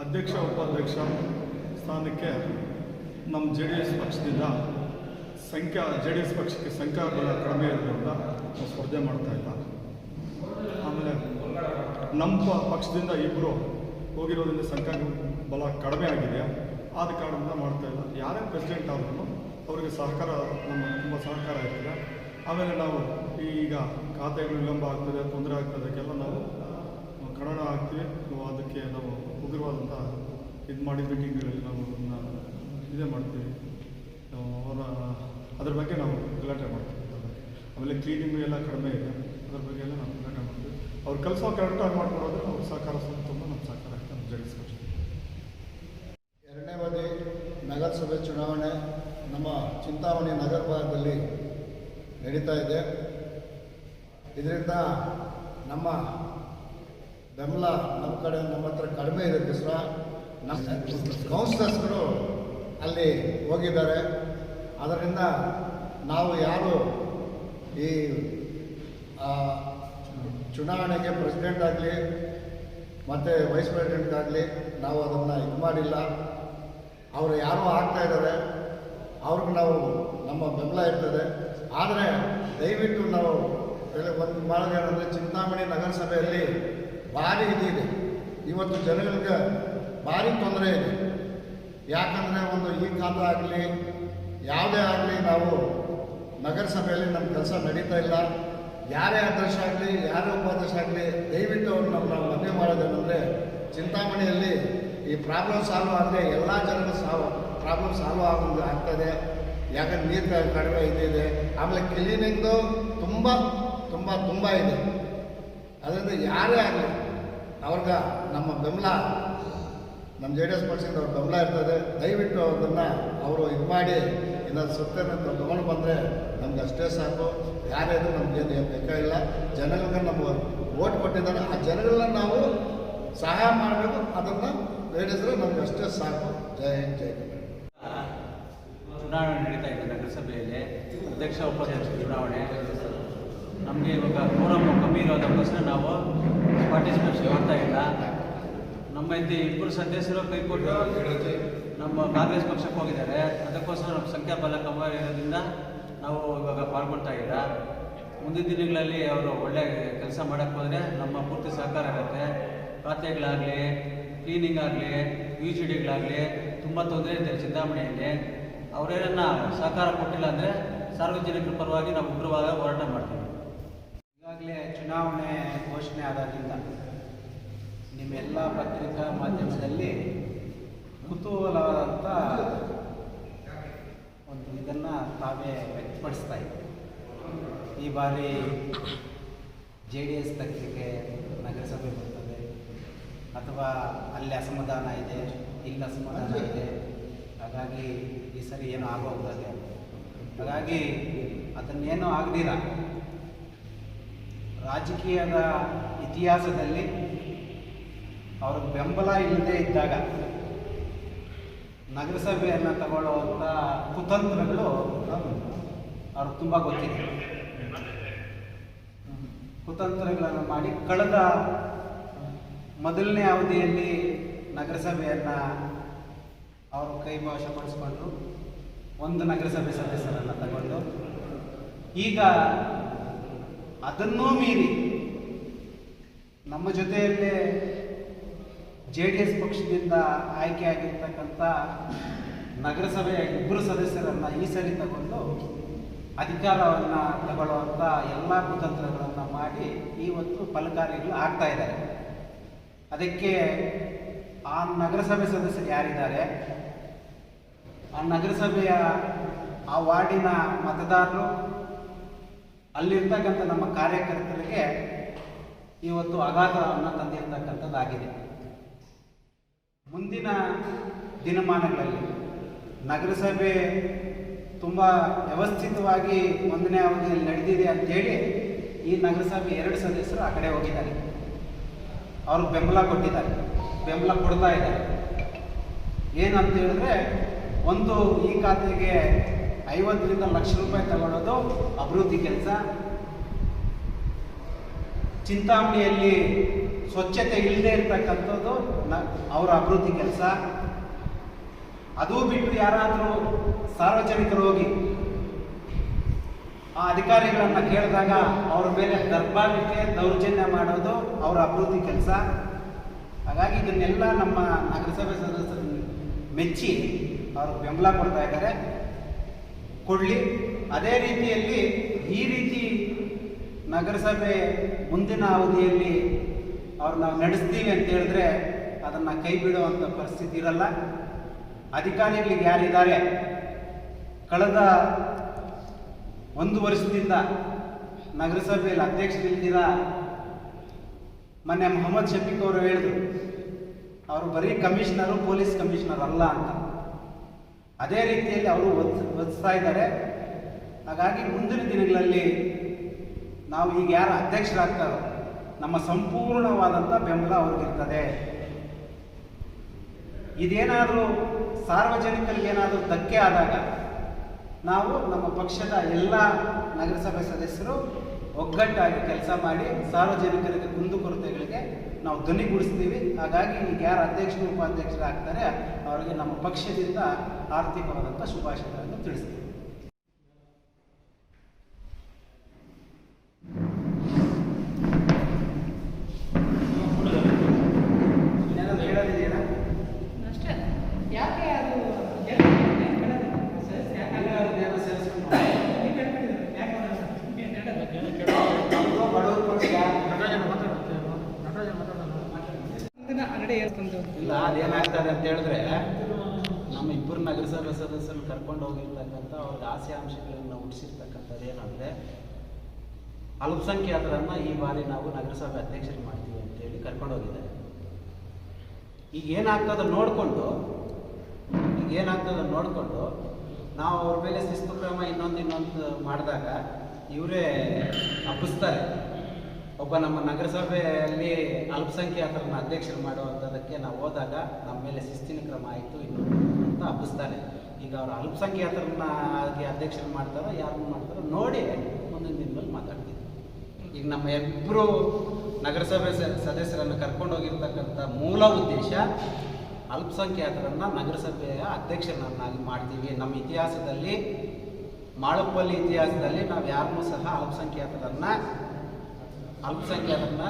ಅಧ್ಯಕ್ಷ, ಉಪಾಧ್ಯಕ್ಷ ಸ್ಥಾನಕ್ಕೆ ನಮ್ಮ ಜೆ ಡಿ ಎಸ್ ಪಕ್ಷದಿಂದ ಸಂಖ್ಯಾ, ಜೆ ಡಿ ಎಸ್ ಪಕ್ಷಕ್ಕೆ ಸಂಖ್ಯಾಬಲ ಕಡಿಮೆ ಇರೋದ್ರಿಂದ ನಾವು ಸ್ಪರ್ಧೆ ಮಾಡ್ತಾ ಇಲ್ಲ. ಆಮೇಲೆ ನಮ್ಮ ಪಕ್ಷದಿಂದ ಇಬ್ಬರು ಹೋಗಿರೋದ್ರಿಂದ ಸಂಖ್ಯಾ ಬಲ ಕಡಿಮೆ ಆಗಿದೆ. ಆದ ಕಾರಣದಿಂದ ಮಾಡ್ತಾ ಇಲ್ಲ. ಯಾರೇ ಪ್ರೆಸಿಡೆಂಟ್ ಆದ್ರೂ ಅವರಿಗೆ ಸಹಕಾರ, ನಮ್ಮ ತುಂಬ ಸಹಕಾರ ಇರ್ತದೆ. ಆಮೇಲೆ ನಾವು ಈಗ ಖಾತೆಗಳು ವಿಳಂಬ ಆಗ್ತದೆ, ತೊಂದರೆ ಆಗ್ತದೆ ಅದಕ್ಕೆಲ್ಲ ನಾವು ಕನ್ನಡ ಹಾಕ್ತೀವಿ ನಾವು ಅದಕ್ಕೆ ನಾವು ಉಗ್ರವಾದಂಥ ಇದು ಮಾಡಿ ಮೀಟಿಂಗ್ಗಳಲ್ಲಿ ನಾವು ಇದೇ ಮಾಡ್ತೀವಿ. ನಾವು ಅವರ, ಅದ್ರ ಬಗ್ಗೆ ನಾವು ಗಲಾಟೆ ಮಾಡ್ತೀವಿ. ಆಮೇಲೆ ಕ್ಲೀನಿಂಗು ಎಲ್ಲ ಕಡಿಮೆ ಇದೆ. ಅದ್ರ ಬಗ್ಗೆ ಎಲ್ಲ ನಾವು ಗಲಾಟೆ ಮಾಡ್ತೀವಿ. ಅವ್ರು ಕೆಲಸ ಕರೆಕ್ಟಾಗಿ ಮಾಡ್ಕೊಡೋದ್ರೆ ಅವ್ರ ಸಹಕಾರ ತುಂಬ ನಮ್ಮ ಸಹಕಾರ ಜಡಿಸ್ಕೊಳ್ತೀವಿ ಎರಡನೇ ಬಾರಿ ನಗರಸಭೆ ಚುನಾವಣೆ ನಮ್ಮ ಚಿಂತಾಮಣಿ ನಗರ ಭಾಗದಲ್ಲಿ ನಡೀತಾ ಇದೆ. ಇದರಿಂದ ನಮ್ಮ ಬೆಂಬಲ ನಮ್ಮ ಕಡೆ ನಮ್ಮ ಹತ್ರ ಕಡಿಮೆ ಸಹ ನಮ್ಮ ಕೌನ್ಸಿಲರ್ಸ್ಗಳು ಅಲ್ಲಿ ಹೋಗಿದ್ದಾರೆ. ಅದರಿಂದ ನಾವು ಯಾರು ಈ ಚುನಾವಣೆಗೆ ಪ್ರೆಸಿಡೆಂಟ್ ಆಗಲಿ, ಮತ್ತು ವೈಸ್ ಪ್ರೆಸಿಡೆಂಟ್ ಆಗಲಿ ನಾವು ಅದನ್ನು ಇದು ಮಾಡಿಲ್ಲ. ಅವರು ಯಾರೋ ಆಗ್ತಾ ಇದ್ದಾರೆ, ಅವ್ರಿಗೆ ನಾವು ನಮ್ಮ ಬೆಂಬಲ ಇರ್ತದೆ. ಆದರೆ ದಯವಿಟ್ಟು ನಾವು ಒಂದು ಮಾಡೋದೇನೆಂದರೆ ಚಿಂತಾಮಣಿ ನಗರಸಭೆಯಲ್ಲಿ ಭಾರಿ ಇದಿದೆ. ಇವತ್ತು ಜನಗಳಿಗೆ ಭಾರಿ ತೊಂದರೆ ಇದೆ. ಯಾಕಂದರೆ ಒಂದು ಈ ಕಾಲ ಆಗಲಿ, ಯಾವುದೇ ಆಗಲಿ ನಾವು ನಗರಸಭೆಯಲ್ಲಿ ನಮ್ಮ ಕೆಲಸ ನಡೀತಾ ಇಲ್ಲ. ಯಾರೇ ಅಧ್ಯಕ್ಷ ಆಗಲಿ, ಯಾರೇ ಉಪಾಧ್ಯಕ್ಷ ಆಗಲಿ, ದಯವಿಟ್ಟು ಅವ್ರು ನಮ್ಮ ನಾವು ಮನವಿ ಮಾಡೋದೇನೆಂದರೆ, ಚಿಂತಾಮಣಿಯಲ್ಲಿ ಈ ಪ್ರಾಬ್ಲಮ್ ಸಾಲ್ವ್ ಆದರೆ ಎಲ್ಲ ಜನರು ಸಾವು ಪ್ರಾಬ್ಲಮ್ ಸಾಲ್ವ್ ಆಗೋದು ಆಗ್ತದೆ ಯಾಕಂದ್ರೆ ನೀರು ಕಡಿಮೆ ಇದಿದೆ. ಆಮೇಲೆ ಕ್ಲೀನಿಂಗ್ದು ತುಂಬ ತುಂಬ ತುಂಬ ಇದೆ. ಅದರಿಂದ ಯಾರೇ ಆಗಲಿ ಅವ್ರಿಗೆ ನಮ್ಮ ಬೆಂಬಲ ನಮ್ಮ ಜೆ ಡಿ ಎಸ್ ಪಕ್ಷದಿಂದ ಅವ್ರ ಬೆಂಬಲ ಇರ್ತದೆ. ದಯವಿಟ್ಟು ಅದನ್ನು ಅವರು ಇದು ಮಾಡಿ, ಏನಾದ್ರು ಸತ್ಯನ ತೊಗೊಂಡು ಬಂದರೆ ನಮ್ಗೆ ಅಷ್ಟೇ ಸಾಕು. ಯಾರ್ಯಾರು ನಮಗೆ ಏನು ಬೇಕಾಗಿಲ್ಲ ಜನಗಳಿಗೆ ನಮ್ಮ ಓಟ್ ಕೊಟ್ಟಿದ್ದಾರೆ. ಆ ಜನಗಳನ್ನ ನಾವು ಸಹಾಯ ಮಾಡಬೇಕು. ಅದನ್ನು ಹೇಳಿದ್ರೆ ನಮ್ಗೆ ಅಷ್ಟೇ ಸಾಕು. ಜಯ ಹಿಂದ್, ಜೈ ಕರ್ನಾಟಕ. ಚುನಾವಣೆ ನಡೀತಾ ಇದೆ ನಗರಸಭೆಯಲ್ಲಿ. ಅಧ್ಯಕ್ಷ, ಉಪಾಧ್ಯಕ್ಷ ಚುನಾವಣೆ. ನಮಗೆ ಇವಾಗ ಫೋರಮ್ ಕಮ್ಮಿ ಇರೋದಕ್ಕೋಸ್ಕರ ನಾವು ಪಾರ್ಟಿಸಿಪೇಷನ್ ಮಾಡ್ತಾ ಇಲ್ಲ. ನಮ್ಮ ಇಲ್ಲಿ ಇಬ್ಬರು ಸದಸ್ಯರು ಕೈಕೊಟ್ಟು ನಮ್ಮ ಕಾಂಗ್ರೆಸ್ ಪಕ್ಷಕ್ಕೆ ಹೋಗಿದ್ದಾರೆ. ಅದಕ್ಕೋಸ್ಕರ ನಮ್ಮ ಸಂಖ್ಯಾಬಲ ಕಮ್ಮಿ ಇರೋದ್ರಿಂದ ನಾವು ಇವಾಗ ಪಾಲ್ಗೊಳ್ತಾ ಇಲ್ಲ. ಮುಂದಿನ ದಿನಗಳಲ್ಲಿ ಅವರು ಒಳ್ಳೆ ಕೆಲಸ ಮಾಡೋಕ್ಕೆ ಹೋದರೆ ನಮ್ಮ ಪೂರ್ತಿ ಸಹಕಾರ ಆಗುತ್ತೆ. ಖಾತೆಗಳಾಗಲಿ ಕ್ಲೀನಿಂಗ್ ಆಗಲಿ ಯು ಜಿ ಡಿಗಳಾಗಲಿ ತುಂಬ ತೊಂದರೆ ಇದೆ ಚಿಂತಾಮಣಿಯಲ್ಲಿ. ಅವರೇನನ್ನ ಸಹಕಾರ ಕೊಟ್ಟಿಲ್ಲ ಅಂದರೆ ಸಾರ್ವಜನಿಕರ ಪರವಾಗಿ ನಾವು ಉಗ್ರವಾದ ಹೋರಾಟ ಮಾಡ್ತೀವಿ. ಈಗಾಗಲೇ ಚುನಾವಣೆ ಘೋಷಣೆ ಆದಾಗಿಂದ ನಿಮ್ಮೆಲ್ಲ ಪತ್ರಿಕಾ ಮಾಧ್ಯಮದಲ್ಲಿ ಕುತೂಹಲವಾದಂಥ ಒಂದು ಇದನ್ನು ತಾವೇ ವ್ಯಕ್ತಪಡಿಸ್ತಾ ಇದ್ದೀವಿ ಈ ಬಾರಿ ಜೆ ಡಿ ಎಸ್ ಪಕ್ಷಕ್ಕೆ ನಗರಸಭೆ ಬರ್ತದೆ ಅಥವಾ ಅಲ್ಲಿ ಅಸಮಾಧಾನ ಇದೆ, ಇಲ್ಲಿ ಅಸಮಾಧಾನ ಇದೆ, ಹಾಗಾಗಿ ಈ ಸರಿ ಏನೂ ಆಗೋಗ್ತದೆ ಹಾಗಾಗಿ ಅದನ್ನೇನೂ ಆಗದಿರ? ರಾಜಕೀಯದ ಇತಿಹಾಸದಲ್ಲಿ ಅವ್ರ ಬೆಂಬಲ ಇಲ್ಲದೆ ಇದ್ದಾಗ ನಗರಸಭೆಯನ್ನು ತಗೊಳ್ಳುವಂಥ ಕುತಂತ್ರಗಳು ಅವ್ರಿಗೆ ತುಂಬ ಗೊತ್ತಿದೆ. ಕುತಂತ್ರಗಳನ್ನು ಮಾಡಿ ಕಳೆದ ಮೊದಲನೇ ಅವಧಿಯಲ್ಲಿ ನಗರಸಭೆಯನ್ನು ಅವರು ಕೈ ಒಂದು ನಗರಸಭೆ ಸದಸ್ಯರನ್ನು ತಗೊಂಡು ಈಗ ಅದನ್ನೂ ಮೀರಿ ನಮ್ಮ ಜೊತೆಯಲ್ಲೇ ಜೆ ಡಿ ಎಸ್ ಪಕ್ಷದಿಂದ ಆಯ್ಕೆಯಾಗಿರ್ತಕ್ಕಂಥ ನಗರಸಭೆಯ ಇಬ್ಬರು ಸದಸ್ಯರನ್ನು ಈ ಸರಿ ತಗೊಂಡು ಅಧಿಕಾರವನ್ನು ತಗೊಳ್ಳುವಂಥ ಎಲ್ಲ ಕುತಂತ್ರಗಳನ್ನು ಮಾಡಿ ಇವತ್ತು ಫಲಕಾರಿಗಳು ಆಗ್ತಾ ಇದ್ದಾರೆ. ಅದಕ್ಕೆ ಆ ನಗರಸಭೆ ಸದಸ್ಯರು ಯಾರಿದ್ದಾರೆ? ಆ ನಗರಸಭೆಯ ಆ ವಾರ್ಡಿನ ಮತದಾರರು ಅಲ್ಲಿರ್ತಕ್ಕಂಥ ನಮ್ಮ ಕಾರ್ಯಕರ್ತರಿಗೆ ಇವತ್ತು ಆಘಾತವನ್ನು ತಂದಿರ್ತಕ್ಕಂಥದ್ದಾಗಿದೆ. ಮುಂದಿನ ದಿನಮಾನಗಳಲ್ಲಿ ನಗರಸಭೆ ತುಂಬ ವ್ಯವಸ್ಥಿತವಾಗಿ ಒಂದನೇ ಅವಧಿಯಲ್ಲಿ ನಡೆದಿದೆ ಅಂತೇಳಿ ಈ ನಗರಸಭೆ ಎರಡು ಸದಸ್ಯರು ಆ ಕಡೆ ಹೋಗಿದ್ದಾರೆ. ಅವ್ರಿಗೆ ಬೆಂಬಲ ಕೊಟ್ಟಿದ್ದಾರೆ. ಬೆಂಬಲ ಕೊಡ್ತಾ ಇದ್ದಾರೆ. ಏನಂತ ಹೇಳಿದ್ರೆ ಒಂದು ಈ ಖಾತೆಗೆ ಐವತ್ತರಿಂದ ಲಕ್ಷ ರೂಪಾಯಿ ತಗೊಳ್ಳೋದು ಅಭಿವೃದ್ಧಿ ಕೆಲಸ. ಚಿಂತಾಮಣಿಯಲ್ಲಿ ಸ್ವಚ್ಛತೆ ಇಲ್ಲದೆ ಇರ್ತಕ್ಕಂಥದ್ದು ನ ಅವರ ಅಭಿವೃದ್ಧಿ ಕೆಲಸ. ಅದು ಬಿಟ್ಟು ಯಾರಾದರೂ ಸಾರ್ವಜನಿಕರು ಹೋಗಿ ಆ ಅಧಿಕಾರಿಗಳನ್ನು ಕೇಳಿದಾಗ ಅವ್ರ ಮೇಲೆ ದರ್ಬಾರಕ್ಕೆ ದೌರ್ಜನ್ಯ ಮಾಡೋದು ಅವರ ಅಭಿವೃದ್ಧಿ ಕೆಲಸ. ಹಾಗಾಗಿ ಇದನ್ನೆಲ್ಲ ನಮ್ಮ ನಗರಸಭೆ ಸದಸ್ಯರು ಮೆಚ್ಚಿ ಅವರು ಬೆಂಬಲ ಕೊಡ್ತಾ ಇದ್ದಾರೆ. ಕೊಡಲಿ ಅದೇ ರೀತಿಯಲ್ಲಿ ಈ ರೀತಿ ನಗರಸಭೆ ಮುಂದಿನ ಅವಧಿಯಲ್ಲಿ ಅವ್ರು ನಾವು ನಡೆಸ್ತೀವಿ ಅಂತ ಹೇಳಿದ್ರೆ ಅದನ್ನು ಕೈ ಬಿಡುವಂಥ ಪರಿಸ್ಥಿತಿ ಇರಲ್ಲ. ಅಧಿಕಾರಿಗಳಿಗೆ ಯಾರಿದ್ದಾರೆ? ಕಳೆದ ಒಂದು ವರ್ಷದಿಂದ ನಗರಸಭೆಯಲ್ಲಿ ಅಧ್ಯಕ್ಷರಿಲ್ದಿರ ಮೊನ್ನೆ ಮೊಹಮ್ಮದ್ ಶಫೀಕ್ ಅವರು ಹೇಳಿದ್ರು. ಅವರು ಬರೀ ಕಮಿಷನರು, ಪೊಲೀಸ್ ಕಮಿಷನರ್ ಅಲ್ಲ ಅಂತ. ಅದೇ ರೀತಿಯಲ್ಲಿ ಅವರು ಒದ್ ಒದಿಸ್ತಾ ಇದ್ದಾರೆ. ಹಾಗಾಗಿ ಮುಂದಿನ ದಿನಗಳಲ್ಲಿ ನಾವು ಈಗ ಯಾರು ಅಧ್ಯಕ್ಷರಾಗ್ತಾರೋ, ನಮ್ಮ ಸಂಪೂರ್ಣವಾದಂಥ ಬೆಂಬಲ ಅವ್ರಿಗಿರ್ತದೆ. ಇದೇನಾದರೂ ಸಾರ್ವಜನಿಕರಿಗೆ ಏನಾದರೂ ಧಕ್ಕೆ ಆದಾಗ ನಾವು ನಮ್ಮ ಪಕ್ಷದ ಎಲ್ಲ ನಗರಸಭೆ ಸದಸ್ಯರು ಒಗ್ಗಟ್ಟಾಗಿ ಕೆಲಸ ಮಾಡಿ ಸಾರ್ವಜನಿಕರಿಗೆ ಕುಂದುಕೊರತೆಗಳಿಗೆ ನಾವು ಧ್ವನಿಗೂಡಿಸ್ತೀವಿ. ಹಾಗಾಗಿ ಈಗ ಯಾರು ಅಧ್ಯಕ್ಷರು ಉಪಾಧ್ಯಕ್ಷರಾಗ್ತಾರೆ ಅವರಿಗೆ ನಮ್ಮ ಪಕ್ಷದಿಂದ ಆರ್ಥಿಕವಾದಂಥ ಶುಭಾಶಯಗಳನ್ನು ತಿಳಿಸ್ತೀವಿ ಏನಾದ್ರು ಹೇಳೋದಿದೆಯಾ ಅಷ್ಟೇ ಯಾಕೆ ಅದು ಏನೋ ಸೇರಿಸ್ಕೊಂಡು ನಮ್ದು ಬಡವ್ರ ಪಕ್ಷ ಅಂಗಡಿ ಹೇಳ್ಕೊಂಡು ಇಲ್ಲ, ಅದೇನಾಗ್ತದೆ ಅಂತ ಹೇಳಿದ್ರೆ, ನಮ್ಮ ಇಬ್ಬರು ನಗರಸಭೆ ಸದಸ್ಯರು ಕರ್ಕೊಂಡು ಹೋಗಿರ್ತಕ್ಕಂಥ ಅವ್ರಿಗೆ ಆಸೆ ಅಂಶಗಳನ್ನು ಹುಟ್ಟಿಸಿರ್ತಕ್ಕಂಥದ್ದು ಏನಂದರೆ, ಅಲ್ಪಸಂಖ್ಯಾತರನ್ನು ಈ ಬಾರಿ ನಾವು ನಗರಸಭೆ ಅಧ್ಯಕ್ಷರು ಮಾಡ್ತೀವಿ ಅಂತೇಳಿ ಕರ್ಕೊಂಡು ಹೋಗಿದ್ದಾರೆ. ಈಗ ಏನಾಗ್ತದೆ ನೋಡಿಕೊಂಡು, ಈಗ ಏನಾಗ್ತದೆ ನೋಡಿಕೊಂಡು, ನಾವು ಅವ್ರ ಮೇಲೆ ಶಿಸ್ತು ಕ್ರಮ ಇನ್ನೊಂದು ಇನ್ನೊಂದು ಮಾಡಿದಾಗ, ಇವರೇ ಹಬ್ಬಿಸ್ತಾರೆ ಒಬ್ಬ ನಮ್ಮ ನಗರಸಭೆಯಲ್ಲಿ ಅಲ್ಪಸಂಖ್ಯಾತರನ್ನ ಅಧ್ಯಕ್ಷರು ಮಾಡುವಂಥದ್ದಕ್ಕೆ ನಾವು ಹೋದಾಗ ನಮ್ಮ ಮೇಲೆ ಶಿಸ್ತಿನ ಕ್ರಮ ಆಯಿತು, ಇನ್ನು ಅಂತ ಹಬ್ಬಿಸ್ತಾರೆ. ಈಗ ಅವರು ಅಲ್ಪಸಂಖ್ಯಾತರನ್ನ ಅಧ್ಯಕ್ಷರು ಮಾಡ್ತಾರೋ, ಯಾರು ಮಾಡ್ತಾರೋ, ನೋಡಿ ಮುಂದಿನ ದಿನದಲ್ಲಿ ಮಾತಾಡ್ತೀವಿ. ಈಗ ನಮ್ಮ ಇಬ್ಬರು ನಗರಸಭೆ ಸದಸ್ಯರನ್ನು ಕರ್ಕೊಂಡು ಹೋಗಿರ್ತಕ್ಕಂಥ ಮೂಲ ಉದ್ದೇಶ ಅಲ್ಪಸಂಖ್ಯಾತರನ್ನ ನಗರಸಭೆಯ ಅಧ್ಯಕ್ಷರನ್ನಾಗಿ ಮಾಡ್ತೀವಿ. ನಮ್ಮ ಇತಿಹಾಸದಲ್ಲಿ, ಮಾಳಪ್ಪಲ್ಲಿ ಇತಿಹಾಸದಲ್ಲಿ ನಾವು ಯಾರನ್ನೂ ಸಹ ಅಲ್ಪಸಂಖ್ಯಾತರನ್ನ ಅಲ್ಪಸಂಖ್ಯಾತರನ್ನ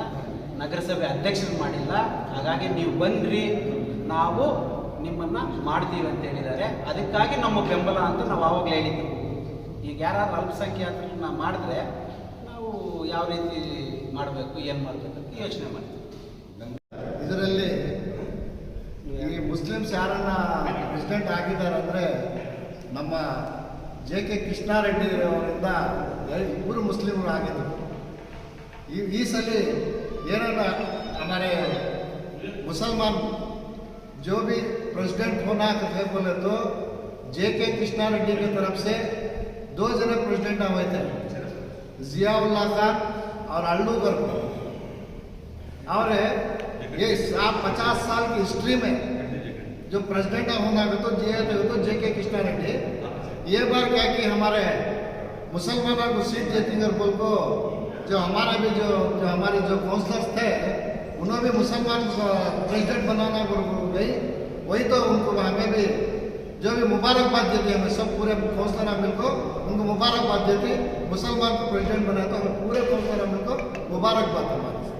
ನಗರಸಭೆ ಅಧ್ಯಕ್ಷರು ಮಾಡಿಲ್ಲ. ಹಾಗಾಗಿ ನೀವು ಬನ್ನಿರಿ ನಾವು ನಿಮ್ಮನ್ನು ಮಾಡ್ತೀವಿ ಅಂತ ಹೇಳಿದ್ದಾರೆ. ಅದಕ್ಕಾಗಿ ನಮ್ಮ ಬೆಂಬಲ ಅಂತ ನಾವು ಆವಾಗಲೇ ಹೇಳಿದ್ವಿ. ಈಗ ಯಾರು ಅಲ್ಪಸಂಖ್ಯಾತರನ್ನ ಮಾಡಿದ್ರೆ ನಾವು ಯಾವ ರೀತಿ ಮಾಡಬೇಕು, ಏನು ಮಾಡಬೇಕು ಅಂತ ಯೋಚನೆ ಮಾಡ್ತೀವಿ. ಇದರಲ್ಲಿ ಈ ಮುಸ್ಲಿಮ್ಸ್ ಯಾರನ್ನ ಪ್ರೆಸಿಡೆಂಟ್ ಆಗಿದ್ದಾರೆ ಅಂದರೆ ನಮ್ಮ ಜೆ ಕೆ ಕೃಷ್ಣಾರೆಡ್ಡಿ ಅವರಿಂದ ಇಬ್ಬರು ಮುಸ್ಲಿಮರು ಆಗಿದ್ದರು ಈ ಈ ಸಲ ಏನನ್ನ हमारे मुसलमान जो भी प्रेसिडेंट होना है बोले तो जे के कृष्णा रेड्डी की तरफ से दो जने प्रेसिडेंट हुए थे जियाउल्ला खान और अल्लू गर्ग और ये सात पचास साल की हिस्ट्री में जो प्रेसिडेंट होना है तो जे तो जे के कृष्णा रेड्डी ये बार क्या कि हमारे मुसलमानों को सीट जेतिंगर बोल को जो हमारा भी जो जो हमारे जो काउंसलर्स थे, उन्होंने भी मुसलमान प्रेसिडेंट बनाना गई। वही तो उनको हमें भी, जो भी मुबारकबाद देती हमें, सब पूरे काउंसलर अमिल को, उनको मुबारकबाद देती मुसलमान को प्रेसिडेंट बनाया तो हमें पूरे काउंसलर अमिल को मुबारकबाद हमारे